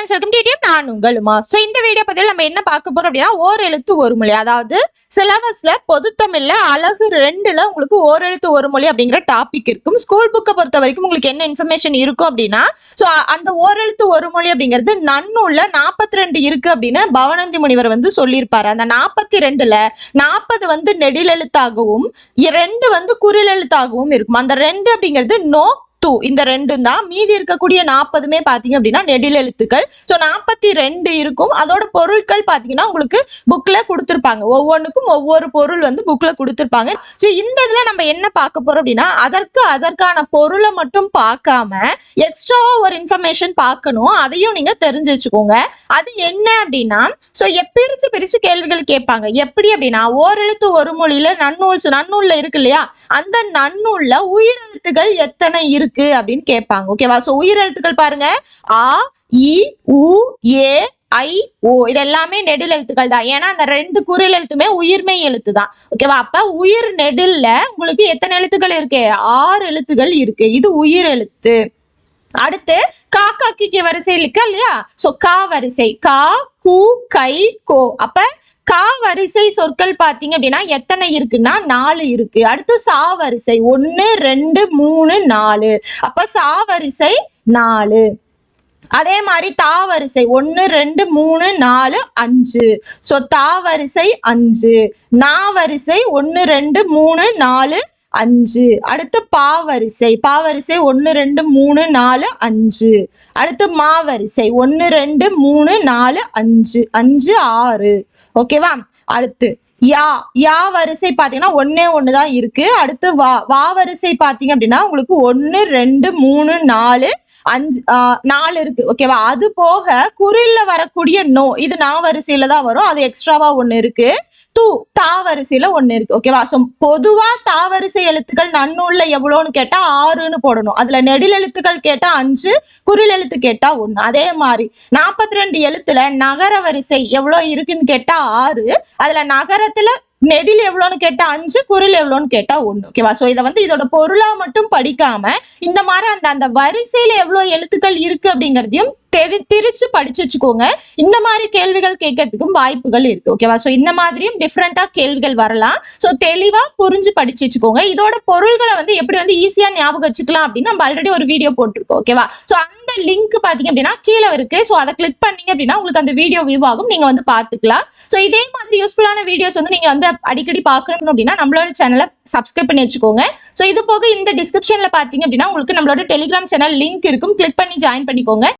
Friends welcome to நான் உங்களுமா so இந்த video பதிவில் நம்ம என்ன பார்க்க போறோம் அப்படின்னா ஓர் எழுத்து ஒரு மொழி. அதாவது சிலபஸ்ல பொதுத்தமிழ்ல அழகு ரெண்டுல உங்களுக்கு ஓர் எழுத்து ஒரு மொழி அப்படிங்கிற டாபிக் இருக்கும். ஸ்கூல் புக்கை பொறுத்த வரைக்கும் உங்களுக்கு என்ன இன்ஃபர்மேஷன் இருக்கும் அப்படின்னா ஸோ அந்த ஓர் எழுத்து ஒரு மொழி அப்படிங்கிறது நன்னூல்ல நாற்பத்தி ரெண்டு இருக்கு அப்படின்னு பவனந்தி முனிவர் வந்து சொல்லியிருப்பாரு. அந்த நாற்பத்தி ரெண்டுல நாற்பது வந்து நெடிலெழுத்தாகவும் ரெண்டு வந்து குறிலெழுத்தாகவும் இருக்கும். அந்த ரெண்டு அப்படிங்கிறது நோ டூ இந்த ரெண்டும் தான். மீதி இருக்கக்கூடிய நாற்பதுமே பார்த்தீங்க அப்படின்னா நெடில் எழுத்துக்கள். ஸோ நாற்பத்தி ரெண்டு இருக்கும். அதோட பொருட்கள் பார்த்தீங்கன்னா உங்களுக்கு புக்கில் கொடுத்துருப்பாங்க. ஒவ்வொன்றுக்கும் ஒவ்வொரு பொருள் வந்து புக்கில் கொடுத்துருப்பாங்க. ஸோ இந்த இதில் நம்ம என்ன பார்க்க போகிறோம் அப்படின்னா அதற்கு அதற்கான பொருளை மட்டும் பார்க்காம எக்ஸ்ட்ராவாக ஒரு இன்ஃபர்மேஷன் பார்க்கணும். அதையும் நீங்கள் தெரிஞ்சு வச்சுக்கோங்க. அது என்ன அப்படின்னா ஸோ பிரிச்சு பிரிச்சு கேள்விகள் கேட்பாங்க. எப்படி அப்படின்னா ஓரெழுத்து ஒரு மொழியில் நன்னூல் நன்னூலில் இருக்கு இல்லையா? அந்த நன்னூலில் உயிரெழுத்துகள் எத்தனை இருக்கு? இருக்கு அப்படின்னு கேட்பாங்க. ஓகேவா ஸோ உயிரெழுத்துக்கள் பாருங்க. ஆ இ உ ஏ ஐ ஓ. இது எல்லாமே நெடில் எழுத்துக்கள் தான். ஏன்னா அந்த ரெண்டு குரல் எழுத்துமே உயிர்மை எழுத்து தான். ஓகேவா அப்ப உயிர் நெடில்ல உங்களுக்கு எத்தனை எழுத்துக்கள் இருக்கு? ஆறு எழுத்துக்கள் இருக்கு. இது உயிர் எழுத்து. அடுத்து கா கிக்கிய வரிசை இருக்கா இல்லையா? சோ கா வரிசை. கா கு கை கோ. அப்ப கா வரிசை சொற்கள் பாத்தீங்க அப்படின்னா எத்தனை இருக்குன்னா நாலு இருக்கு. அடுத்து சா வரிசை. ஒன்னு ரெண்டு மூணு நாலு. அப்ப சா வரிசை நாலு. அதே மாதிரி தா வரிசை. ஒன்று ரெண்டு மூணு நாலு அஞ்சு. ஸோ தா வரிசை அஞ்சு. நா வரிசை ஒன்று ரெண்டு மூணு நாலு அஞ்சு. அடுத்து பாவரிசை. பாவரிசை ஒன்று ரெண்டு மூணு நாலு அஞ்சு. அடுத்து மாவரிசை. ஒன்று ரெண்டு மூணு நாலு அஞ்சு. அஞ்சு ஆறு. ஓகேவா அடுத்து யா. யா வரிசை பார்த்தீங்கன்னா ஒன்னே ஒன்று தான் இருக்கு. அடுத்து வா. வா வரிசை பார்த்தீங்க அப்படின்னா உங்களுக்கு ஒன்று ரெண்டு மூணு நாலு அஞ்சு ஆஹ் நாலு இருக்கு. ஓகேவா அது போக குரில்ல வரக்கூடிய நோ இது நா வரிசையில தான் வரும். அது எக்ஸ்ட்ராவா ஒண்ணு இருக்கு. தூ தா வரிசையில ஒண்ணு இருக்கு. ஓகேவா ஸோ பொதுவா தா வரிசை எழுத்துக்கள் நன்னூல்ல எவ்வளோன்னு கேட்டா ஆறுன்னு போடணும். அதுல நெடில் எழுத்துக்கள் கேட்டா அஞ்சு குரில் எழுத்து கேட்டா ஒண்ணு. அதே மாதிரி நாற்பத்தி ரெண்டு எழுத்துல நகர வரிசை எவ்வளோ இருக்குன்னு கேட்டா ஆறு. அதுல நகரத்துல நெடில் எவ்வளோன்னு கேட்டால் அஞ்சு குரல் எவ்வளோன்னு கேட்டா ஒன்று ஓகேவா ஸோ இதை வந்து இதோட பொருளா மட்டும் படிக்காம இந்த மாதிரி அந்த அந்த வரிசையில் எவ்வளவு எழுத்துக்கள் இருக்கு அப்படிங்கறதையும் தெரி பிரிச்சு படிச்சு வச்சுக்கோங்க. இந்த மாதிரி கேள்விகள் கேட்கறதுக்கும் வாய்ப்புகள் இருக்கு ஓகேவா ஸோ இந்த மாதிரியும் டிஃப்ரெண்டா கேள்விகள் வரலாம். ஸோ தெளிவா புரிஞ்சு படிச்சு வச்சுக்கோங்க. இதோட பொருள்களை வந்து எப்படி வந்து ஈஸியா ஞாபகம் வச்சுக்கலாம் அப்படின்னு நம்ம ஆல்ரெடி ஒரு வீடியோ போட்டிருக்கோம் ஓகேவா ஸோ அந்த லிங்க் பாத்தீங்க அப்படின்னா கீழே இருக்கு. ஸோ அதை கிளிக் பண்ணீங்க அப்படின்னா உங்களுக்கு அந்த வீடியோ வியூ ஆகும். நீங்க வந்து பாத்துக்கலாம். ஸோ இதே மாதிரி யூஸ்ஃபுல்லான வீடியோஸ் வந்து நீங்க வந்து அடிக்கடி பார்க்கணும் அப்படின்னா நம்மளோட சேனலை சப்ஸ்கிரைப் பண்ணி வச்சுக்கோங்க. ஸோ இது போக இந்த டிஸ்கிரிப்ஷன்ல பாத்தீங்க அப்படின்னா உங்களுக்கு நம்மளோட டெலிகிராம் சேனல் லிங்க் இருக்கும். கிளிக் பண்ணி ஜாயின் பண்ணிக்கோங்க.